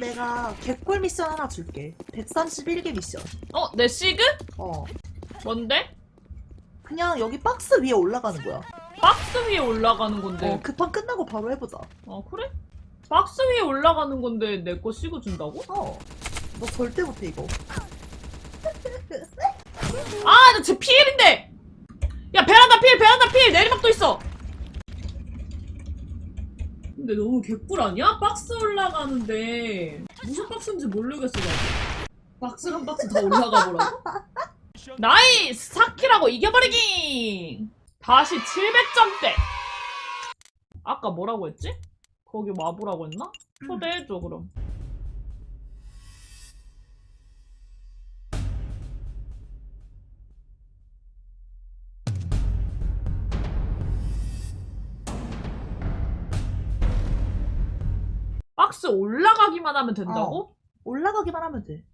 내가 개꿀 미션 하나 줄게. 131개 미션. 어, 내 시그? 어. 뭔데? 그냥 여기 박스 위에 올라가는 거야. 박스 위에 올라가는 건데. 어, 급한 끝나고 바로 해보자. 어, 그래? 박스 위에 올라가는 건데 내 거 시그 준다고? 어. 너 절대 못해, 이거. 아, 나쟤 피일인데! 야, 베란다 필, 베란다 필! 내리막도 있어! 근데 너무 개꿀 아니야? 박스 올라가는데 무슨 박스인지 모르겠어 나. 박스 한 박스 다 올라가 보라고? 나이스! 사키라고 이겨버리기! 다시 700점대! 아까 뭐라고 했지? 거기 와보라고 했나? 초대해줘 그럼 올라가기만 하면 된다고? 올라가기만 하면 돼.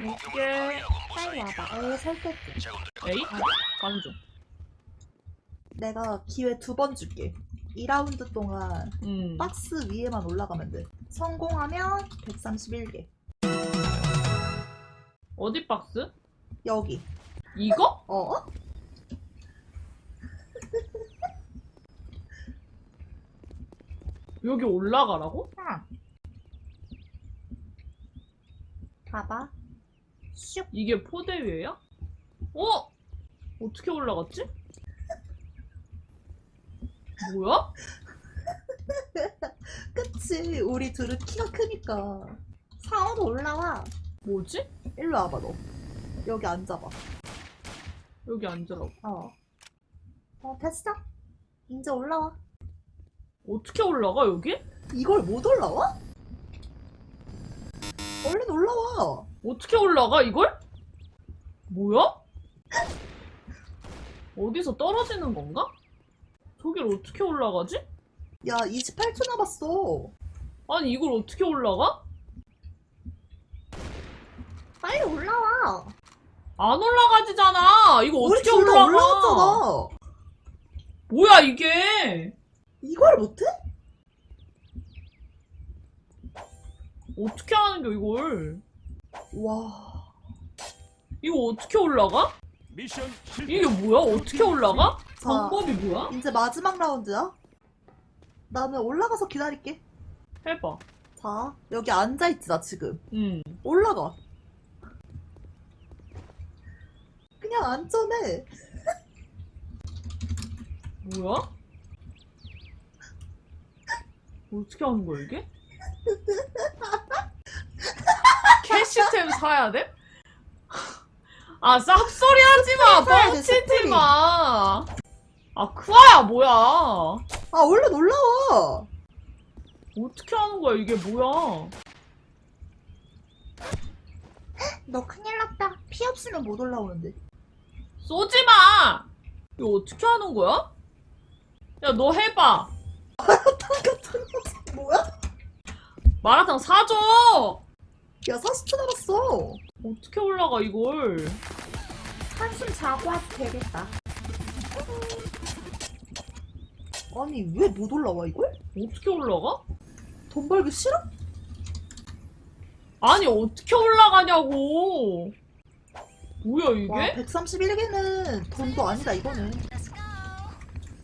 이게 빨리 와봐. 어, 살짝. 에이? 가는 중 내가 기회 두 번 줄게. 2라운드 동안 음. 박스 위에만 올라가면 돼. 성공하면 131개. 어디 박스? 여기. 이거? 어? 여기 올라가라고? 응. 봐봐. 슉. 이게 포대 위에야? 어? 어떻게 올라갔지? 뭐야? 그치. 우리 둘은 키가 크니까. 상어도 올라와. 뭐지? 일로 와봐, 너. 여기 앉아봐. 여기 앉으라고. 어. 어, 됐어. 이제 올라와. 어떻게 올라가 여기? 이걸 못 올라와? 얼른 올라와. 어떻게 올라가 이걸? 뭐야? 어디서 떨어지는 건가? 저길 어떻게 올라가지? 야, 28초 남았어. 아니 이걸 어떻게 올라가? 빨리 올라와. 안 올라가지잖아. 이거 우리 어떻게 둘다 올라가? 올라왔잖아. 뭐야 이게? 이걸 못해? 어떻게 하는 겨 이걸? 와. 이거 어떻게 올라가? 미션 실패. 이게 뭐야? 어떻게 올라가? 자, 방법이 뭐야? 이제 마지막 라운드야. 나는 올라가서 기다릴게. 해봐. 자, 여기 앉아있지, 나 지금. 응. 올라가. 그냥 안전해. 뭐야? 어떻게 하는 거야 이게? 캐시템 사야 돼? 아 쌉소리 하지 마! 사야 돼, 뻥치지 쌉소리. 마! 아 크아야 뭐야? 아, 얼른 올라와. 어떻게 하는 거야 이게 뭐야? 너 큰일 났다. 피 없으면 못 올라오는데. 쏘지 마! 이거 어떻게 하는 거야? 야 너 해봐. 뭐야? 마라탕 사줘! 야, 40초 남았어. 어떻게 올라가 이걸? 한숨 자고 와도 되겠다. 아니, 왜 못 올라와, 이걸? 어떻게 올라가? 돈 벌기 싫어? 아니 어떻게 올라가냐고! 뭐야 이게? 와, 131개는 돈도 아니다, 이거는.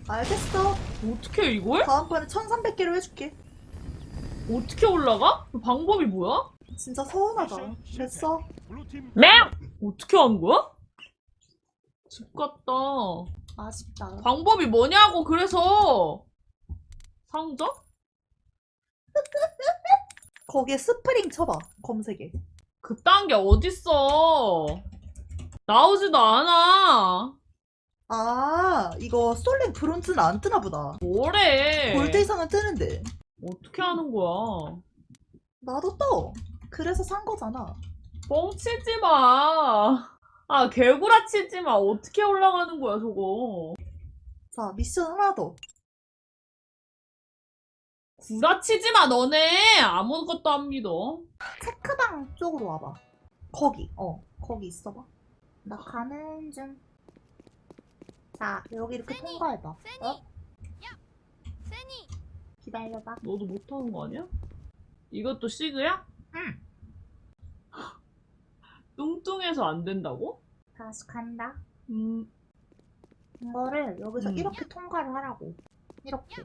알겠어. 어떻게 해, 이걸? 다음번에 1300개로 해줄게. 어떻게 올라가? 그 방법이 뭐야? 진짜 서운하다. 됐어. 네! 어떻게 하는 거야? 집 갔다. 아쉽다. 방법이 뭐냐고, 그래서! 상자? 거기에 스프링 쳐봐. 검색에. 그딴 게 어딨어. 나오지도 않아. 아, 이거 솔랭 브론즈는 안 뜨나 보다. 뭐래. 골드 이상은 뜨는데. 어떻게 하는 거야. 나도 떠. 그래서 산 거잖아. 뻥치지 마. 아, 개구라 치지 마. 어떻게 올라가는 거야, 저거. 자, 미션 하나 더. 구라치지 마, 너네. 아무것도 안 믿어. 체크방 쪽으로 와봐. 거기, 어, 거기 있어봐. 나 가는 중. 자, 여기 이렇게 통과해봐. 어? 세니 기다려봐. 너도 못하는 거 아니야? 이것도 시그야? 응. 뚱뚱해서 안 된다고? 다시 간다. 음, 이거를 여기서 음. 이렇게 통과를 하라고. 이렇게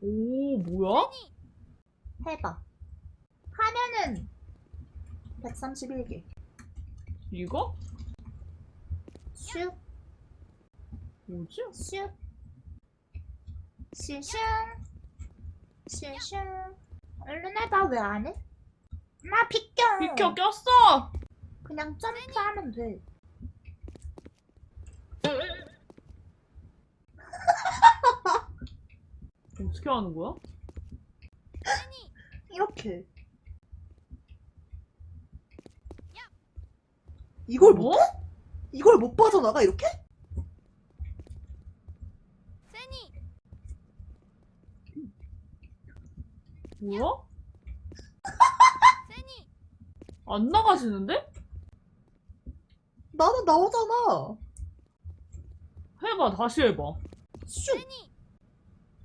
오, 뭐야? 해봐. 하면은 131개. 이거? 슉, 뭐지? 슉, 슈슝, 슈슝. 얼른 해봐. 왜 안 해? 나 비껴. 비켜 꼈어! 그냥 점프하면 돼. 어떻게 하는 거야? 이렇게. 이걸 못? 뭐? 이걸 못 빠져나가 이렇게? 뭐야? 안 나가지는데? 나는 나오잖아. 해봐, 다시 해봐. 슉.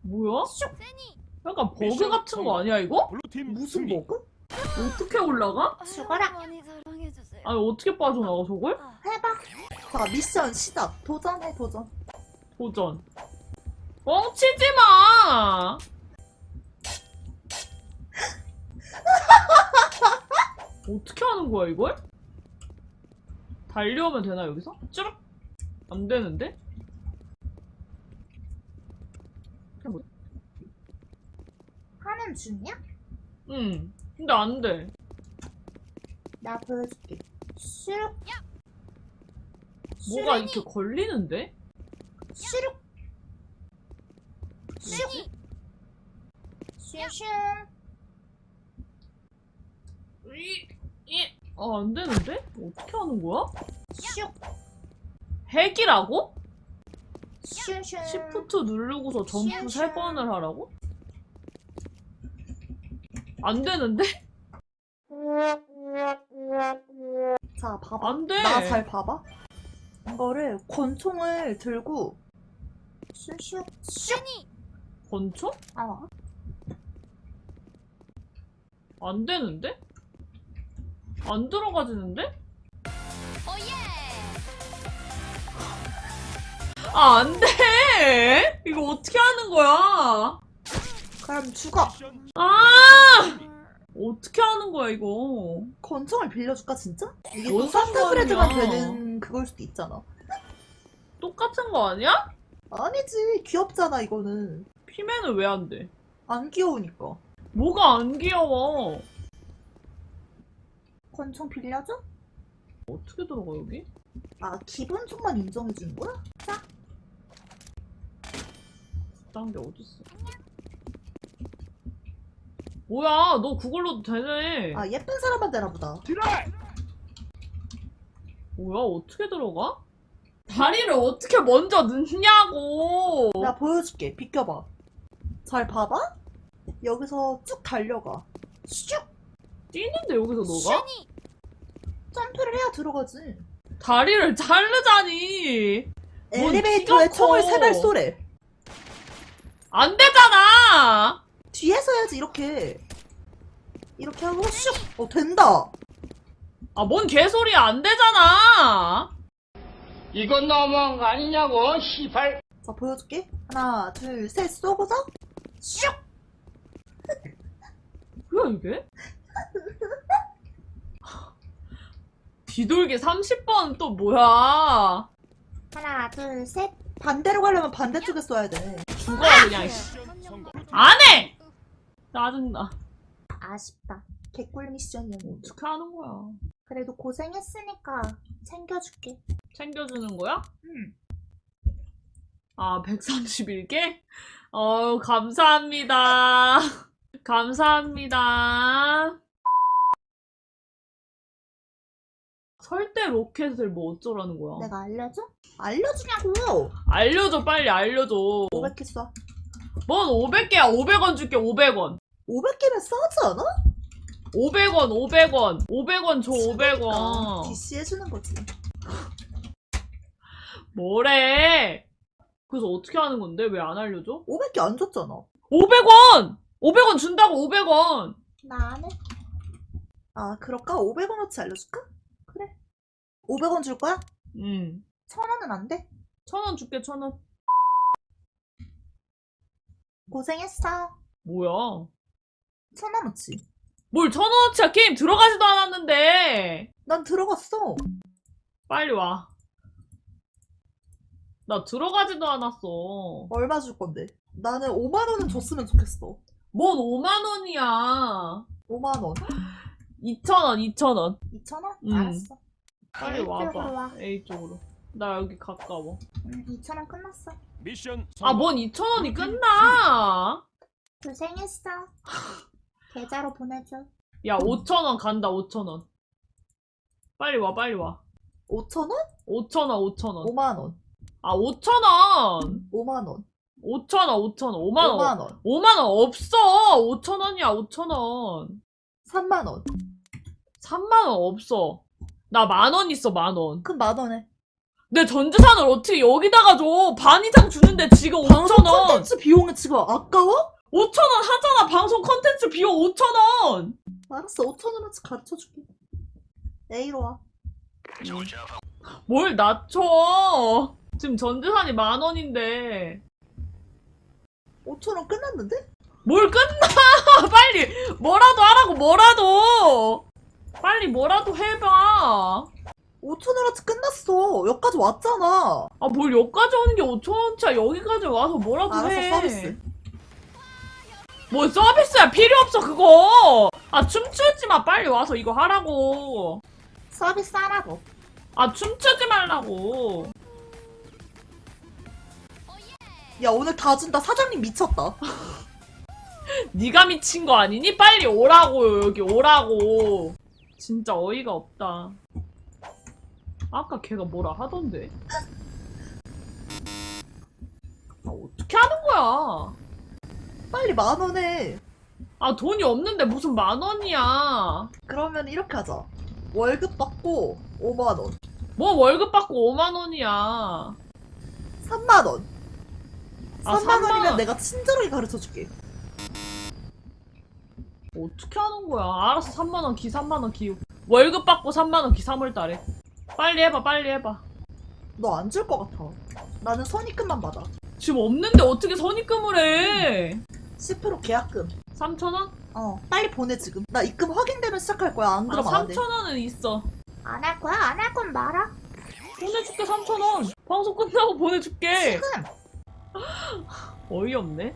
뭐야? 슉. 약간 버그 미션 같은 거 성공. 아니야, 이거? 블루팀 무슨 승리. 버그? 어떻게 올라가? 죽어라. 많이 사랑해주세요. 아니, 어떻게 빠져나가, 저걸? 아, 해봐. 자, 미션 시작. 도전해, 도전. 도전. 뻥치지 마! 어떻게 하는 거야, 이걸? 달려오면 되나, 여기서? 쭈룩? 안 되는데? 하는 중이야? 응. 근데 안 돼. 나 보여줄게. 슉. 뭐가 이렇게 걸리는데? 슈룩. 슉. 슈슝. 이, 이, 아, 안 되는데? 어떻게 하는 거야? 슉. 핵이라고? 슈슝. 시프트 누르고서 점프 슈슈. 세 번을 하라고? 안 되는데? 자, 봐봐. 안 돼! 나 잘 봐봐. 이거를 권총을 들고 슈슉 슉. 권총? 아, 안 되는데? 안 들어가지는데? 아, 안 돼! 이거 어떻게 하는 거야? 그럼 죽어. 아! 어떻게 하는 거야, 이거? 권총을 빌려줄까 진짜? 이게 뭔또 산타브레드만 상관이야. 되는 그걸 수도 있잖아. 똑같은 거 아니야? 아니지 귀엽잖아 이거는. 피맨은 왜 안 돼? 안 귀여우니까. 뭐가 안 귀여워? 권총 빌려줘? 어떻게 들어가, 여기? 아 기본 총만 인정해 주는 거야? 딴게 어딨어? 뭐야, 너 그걸로도 되네. 아 예쁜 사람만 되나 보다. 드라이. 뭐야, 어떻게 들어가? 다리를 어떻게 먼저 넣냐고! 나 보여줄게. 비켜봐. 잘 봐봐. 여기서 쭉 달려가. 슉! 뛰는데 여기서 너가? 점프를 해야 들어가지. 다리를 자르자니! 뭔 엘리베이터에 키가 총을 커. 세 발 쏘래. 안 되잖아! 뒤에서 해야지 이렇게. 이렇게 하고 슉! 어 된다. 아, 뭔 개소리야, 안 되잖아! 이건 너무한 거 아니냐고, 시발. 자 보여줄게. 하나 둘 셋 쏘고서 슉! 뭐야, 이게? 뒤돌기 30번 또 뭐야? 하나 둘 셋. 반대로 가려면 반대쪽에 쏘야 돼. 죽어, 그냥, 씨. 안 해! 짜증나. 아쉽다. 개꿀 미션이었는데. 어떻게 하는 거야? 그래도 고생했으니까 챙겨줄게. 챙겨주는 거야? 응. 아, 131개? 어, 감사합니다. 감사합니다. 설대 로켓을 뭐 어쩌라는 거야? 내가 알려줘? 알려주냐고! 알려줘, 빨리 알려줘. 500개 쏴. 뭔 500개야? 500원 줄게, 500원. 500개면 싸지 않아? 500원, 500원. 500원 줘, 500원. DC 해주는 거지. 뭐래? 그래서 어떻게 하는 건데? 왜 안 알려줘? 500개 안 줬잖아. 500원! 500원 준다고, 500원! 나 안 해. 아, 그럴까? 500원어치 알려줄까? 그래. 500원 줄 거야? 응. 천 원은 안 돼? 천 원 줄게, 천 원. 고생했어. 뭐야? 천 원어치. 뭘 천 원어치야? 게임 들어가지도 않았는데. 난 들어갔어. 빨리 와. 나 들어가지도 않았어. 얼마 줄 건데? 나는 5만 원은 줬으면 좋겠어. 뭔 5만 원이야. 5만 원. 2천 원, 2천 원. 2천 원? 음. 알았어. 빨리 와봐. 와. A 쪽으로. 나 여기 가까워. 음, 2천 원 끝났어. 미션 아, 뭔 2천 원이 끝나? 고생했어. 계좌로 보내줘. 야, 5천 원 간다, 5천 원. 빨리 와, 빨리 와. 5천 원? 5천 원, 5천 원. 5만 원. 아, 5천 원. 5만 원. 5천 원, 5천 원. 5만 원. 5만 원. 5만 원 없어. 5천 원이야, 5천 원. 3만 원. 3만 원 없어. 나 만 원 있어, 만 원. 그럼 만 원에. 내 전재산을 어떻게 여기다가 줘? 반 이상 주는데 지금 방송 5천 원. 콘텐츠 비용은 지금 아까워? 5천 원 하잖아. 방송 컨텐츠 비용 5천 원. 알았어. 5천 원어치 가르쳐 줄게. A로 와. 뭘 낮춰? 지금 전재산이 만 원인데. 5천 원 끝났는데? 뭘 끝나? 빨리 뭐라도 하라고 뭐라도. 빨리 뭐라도 해봐. 5천 원어치 끝났어. 여기까지 왔잖아. 아 뭘 여기까지 오는 게 5천 원치야. 여기까지 와서 뭐라도 알았어. 해. 서비스. 뭐 서비스야 필요 없어 그거. 아 춤추지 마. 빨리 와서 이거 하라고. 서비스 하라고. 아 춤추지 말라고. 야 오늘 다 준다. 사장님 미쳤다. 네가 미친 거 아니니? 빨리 오라고 여기 오라고. 진짜 어이가 없다. 아까 걔가 뭐라 하던데. 아, 어떻게 하는 거야? 빨리 만 원에. 아 돈이 없는데 무슨 만 원이야? 그러면 이렇게 하자. 월급 받고 5만 원. 뭐 월급 받고 5만 원이야? 3만 원. 아, 3만 3만 원이면 원. 내가 친절하게 가르쳐 줄게. 어떻게 하는 거야? 알았어 3만 원 기, 3만 원 기. 월급 받고 3만 원 기 3월 달에. 빨리 해봐 빨리 해봐. 너 안 줄 것 같아. 나는 선입금만 받아. 지금 없는데 어떻게 선입금을 해? 10% 계약금. 3천 원? 어, 빨리 보내 지금. 나 입금 확인되면 시작할 거야. 안 아, 그러면 안 돼. 3천 원은 있어. 안 할 거야? 안 할 건 말아. 보내줄게 3천 원. 방송 끝나고 보내줄게. 지금. 어이없네.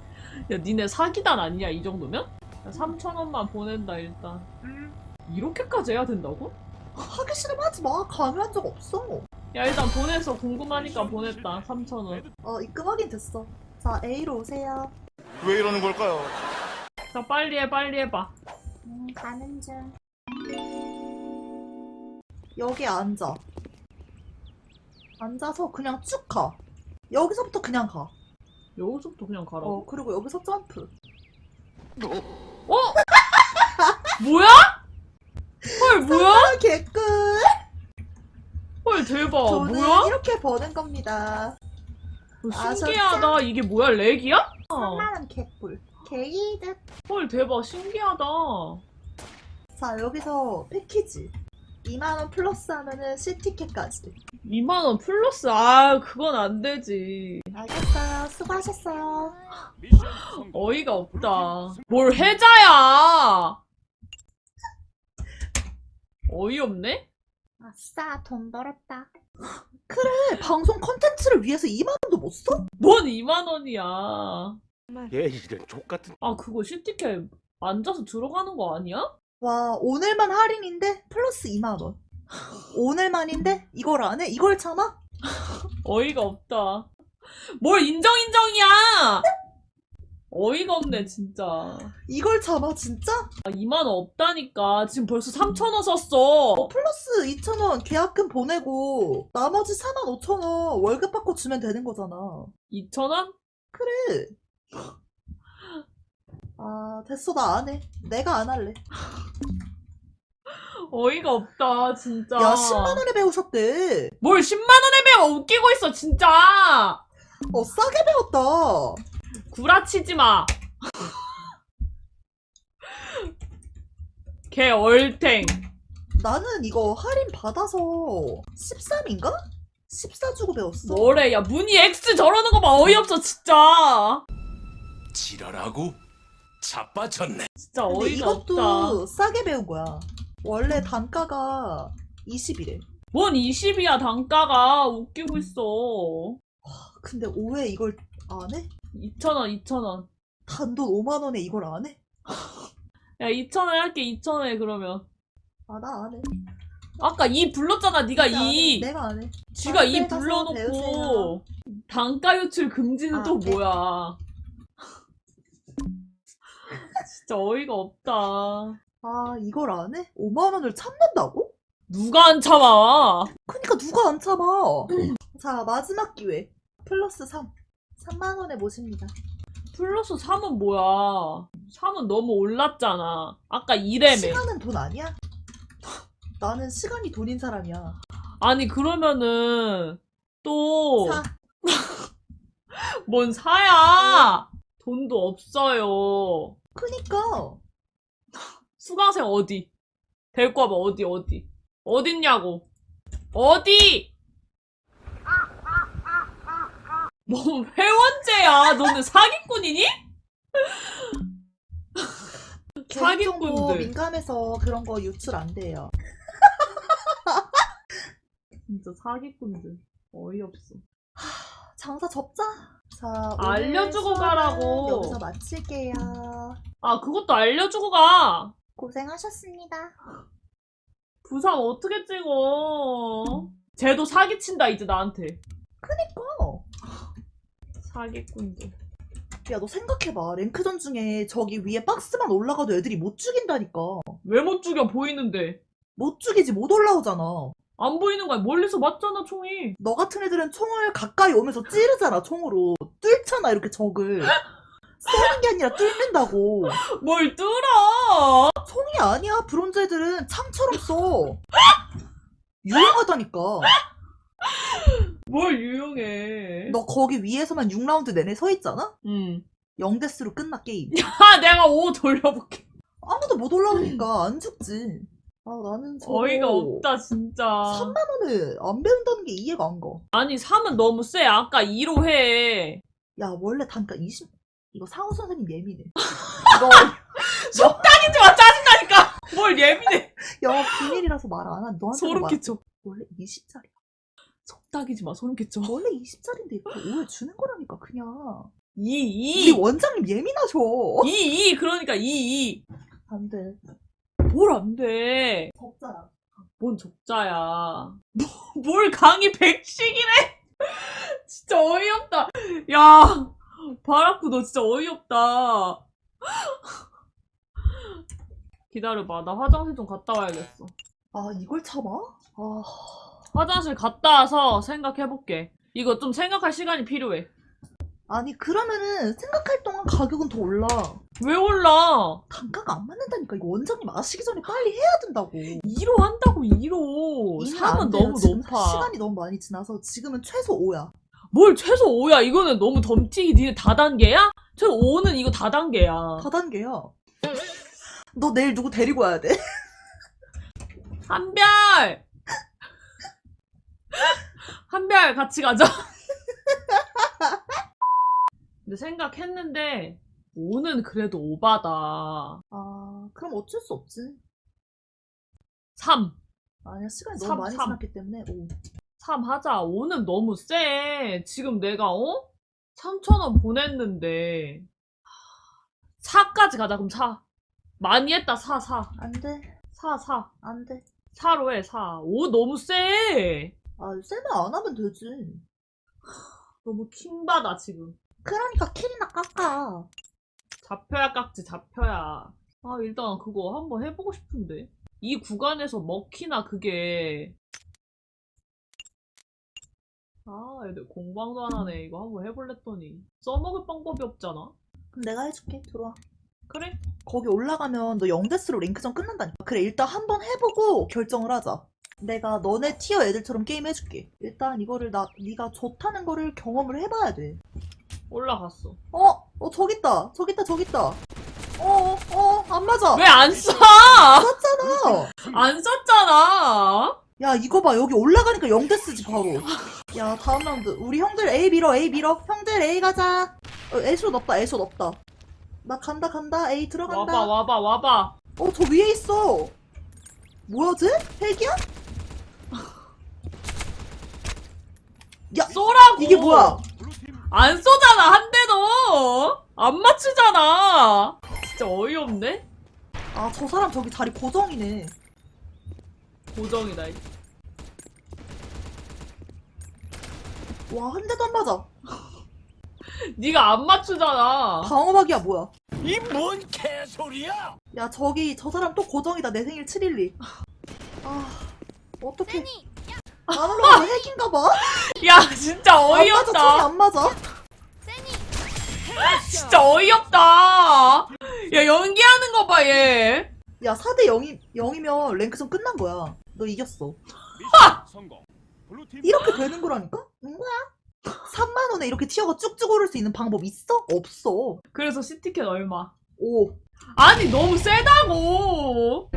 야 니네 사기단 아니야 이 정도면? 3천 원만 보낸다 일단. 음, 이렇게까지 해야 된다고? 하기 싫으면 하지 마. 강요한 적 없어. 야 일단 보내서 궁금하니까 보냈다 3천 원. 어, 입금 확인 됐어. 자, A로 오세요. 왜 이러는 걸까요? 자 빨리 해 빨리 해봐. 음, 가는 중. 여기 앉아. 앉아서 그냥 쭉 가. 여기서부터 그냥 가. 여기서부터 그냥 가라고. 어, 그리고 여기서 점프. 어? 뭐야? 헐 뭐야? 아, 개꿀! 헐 대박. 저는 뭐야? 이렇게 버는 겁니다. 어, 신기하다. 이게 뭐야 렉이야? 3만원 개꿀. 개이득. 헐 대박 신기하다. 자, 여기서 패키지. 2만원 플러스 하면은 C티켓까지. 2만 원 플러스 아 그건 안 되지. 알겠어요. 수고하셨어요. 어이가 없다. 뭘 해자야? 어이없네? 아싸, 돈 벌었다. 그래, 방송 컨텐츠를 위해서 2만 원도 못 써? 뭔 2만 원이야? 얘 이런 족같은 아 그거 실티켓 앉아서 들어가는 거 아니야? 와, 오늘만 할인인데 플러스 2만 원. 오늘만인데 이걸 안 해? 이걸 참아? 어이가 없다. 뭘 인정 인정이야? 어이가 없네 진짜. 이걸 참아, 진짜? 아 2만 원 없다니까. 지금 벌써 3천 원 썼어. 어, 플러스 2천원 계약금 보내고 나머지 4만 5천원 월급 받고 주면 되는 거잖아. 2천 원? 그래. 아, 됐어, 나 안 해. 내가 안 할래. 어이가 없다 진짜. 야, 10만 원에 배우셨대. 뭘 10만 원에 배워 웃기고 있어 진짜. 어, 싸게 배웠다. 구라치지 마. 개 얼탱. 나는 이거 할인 받아서 13인가? 14 주고 배웠어. 뭐래, 야, 문이 X 저러는 거 봐. 어이없어, 진짜. 지랄하고 자빠졌네. 진짜 근데 어이가 이것도 없다. 싸게 배운 거야. 원래 단가가 20이래. 뭔 20이야, 단가가. 웃기고 있어. 근데 5회 이걸 안 해? 2,000원, 2,000원. 단돈 5만 원에 이걸 안 해? 야, 2,000원 할게, 2,000원에 그러면. 아, 나 안 해. 아까 2 불렀잖아, 네가 내가 안 해. 2. 내가 안 해. 쥐가 2 카페 가서 불러놓고. 단가 유출 금지는 아, 또 네. 뭐야. 진짜 어이가 없다. 아, 이걸 안 해? 5만 원을 참는다고? 누가 안 참아? 그니까 누가 안 참아. 자, 마지막 기회. 플러스 3. 3만 원에 모십니다. 플러스 3은 뭐야? 3은 너무 올랐잖아. 아까 2래매. 시간은 돈 아니야? 나는 시간이 돈인 사람이야. 아니 그러면은 또 사. 뭔 사야? 돈도 없어요. 그니까. 수강생 어디? 데리고 와봐 어디 어디? 어딨냐고? 어디? 뭐 회원제야? 너는 사기꾼이니? 사기꾼들. 민감해서 그런 거 유출 안 돼요. 진짜 사기꾼들. 어이없어. 장사 접자. 자, 알려주고 가라고. 여기서 마칠게요. 아 그것도 알려주고 가. 고생하셨습니다. 부상 어떻게 찍어? 쟤도 사기친다 이제 나한테. 그니까. 사기꾼들. 야, 너 생각해봐. 랭크전 중에 저기 위에 박스만 올라가도 애들이 못 죽인다니까. 왜 못 죽여 보이는데? 못 죽이지 못 올라오잖아. 안 보이는 거야. 멀리서 맞잖아 총이. 너 같은 애들은 총을 가까이 오면서 찌르잖아, 총으로. 뚫잖아, 이렇게 적을. 쏘는 게 아니라 뚫는다고. 뭘 뚫어? 총이 아니야, 브론즈 애들은 창처럼 써. 유용하다니까. 뭘 유용해? 너 거기 위에서만 6라운드 내내 서 있잖아? 응. 0데스로 끝나, 게임. 아 내가 오 돌려볼게. 아무도 못 올라오니까 안 죽지. 아, 나는 저거 어이가 없다 진짜. 3만 원에 안 배운다는 게 이해가 안 가. 아니 3은 너무 세. 아까 2로 해. 야, 원래 단가 20, 이거 상우 선생님 예민해. 속닥이지 마 짜증나니까. 뭘 예민해. 영업 비밀이라서 말 안 한. 너한테 소름 말. 끼쳐. 원래 20짜리. 속닥이지 마 소름 끼쳐. 원래 20짜리인데 이렇게 오해 주는 거라니까 그냥. 2 우리 2. 원장님 예민하셔. 2 2 그러니까 2 2. 안 돼. 뭘 안 돼. 적자야. 뭔 적자야. 뭐, 뭘 강의 100씩이래? 진짜 어이없다. 야, 바라쿠 너 진짜 어이없다. 기다려봐. 나 화장실 좀 갔다 와야겠어. 아, 이걸 참아? 아, 화장실 갔다 와서 생각해볼게. 이거 좀 생각할 시간이 필요해. 아니 그러면은 생각할 동안 가격은 더 올라. 왜 올라? 단가가 안 맞는다니까. 이거 원장님 아시기 전에 빨리 해야 된다고. 2로 한다고 2로. 이미 안 3은 돼요. 너무 지금 높아. 시간이 너무 많이 지나서 지금은 최소 5야. 뭘 최소 5야? 이거는 너무 덤튀기 니네 다단계야? 최소 5는 이거 다단계야. 다단계야. 너 내일 누구 데리고 와야 돼? 한별! 한별 같이 가자. 근데 생각했는데 5는 그래도 오바다. 아, 그럼 어쩔 수 없지. 3. 아니야, 시간이 너무 삼, 많이 삼. 지났기 때문에 5. 3 하자. 5는 너무 세. 지금 내가 어? 3천원 보냈는데 4까지 가자. 그럼 4. 많이 했다. 4, 4. 안 돼. 4, 4. 안 돼. 4로 해. 4. 5 너무 세. 아, 쌤은 안 하면 되지. 너무 킹받아 지금. 그러니까 킬이나 깎아. 잡혀야 깍지 잡혀야. 아 일단 그거 한번 해보고 싶은데. 이 구간에서 먹히나 그게. 아 애들 공방도 안 하네. 이거 한번 해볼랬더니 써먹을 방법이 없잖아. 그럼 내가 해줄게. 들어와. 그래? 거기 올라가면 너 0데스로 랭크전 끝난다니까. 그래, 일단 한번 해보고 결정을 하자. 내가 너네 티어 애들처럼 게임 해줄게. 일단 이거를 나, 네가 좋다는 거를 경험을 해봐야 돼. 올라갔어. 어? 어, 저기 있다. 저기 있다, 저기 있다. 어, 어, 어, 안 맞아. 왜안 써? 썼잖아. 안 썼잖아. 야 이거 봐 여기 올라가니까 0대 쓰지 바로. 야 다음 라운드 우리 형들 A 밀어 A 밀어. 형들 A 가자. 어, 애쇼 없다 애쇼 없다. 나 간다 간다 A 들어간다. 와봐 와봐 와봐. 어 저 위에 있어. 뭐야 쟤? 핵이야? 야 쏘라고. 이게 뭐야? 안 쏘잖아 한 대도. 안 맞추잖아. 진짜 어이없네. 아 저 사람 저기 자리 고정이네. 고정이다. 이. 와 한 대도 안 맞아. 네가 안 맞추잖아. 방어막이야 뭐야? 이 뭔 개소리야? 야 저기 저 사람 또 고정이다 내 생일 7일리. 아 어떡해. 안 올라가 핵인가 봐. 야 진짜 안 맞아 총이 어이없다. 안 맞아. 진짜 어이없다. 야 연기하는 거 봐 얘. 야 4대 0이 0이면 랭크전 끝난 거야. 너 이겼어. 성공. 이렇게 되는 거라니까? 응? 3만 원에 이렇게 티어가 쭉쭉 오를 수 있는 방법 있어? 없어. 그래서 시티켓 얼마? 오. 아니 너무 세다고.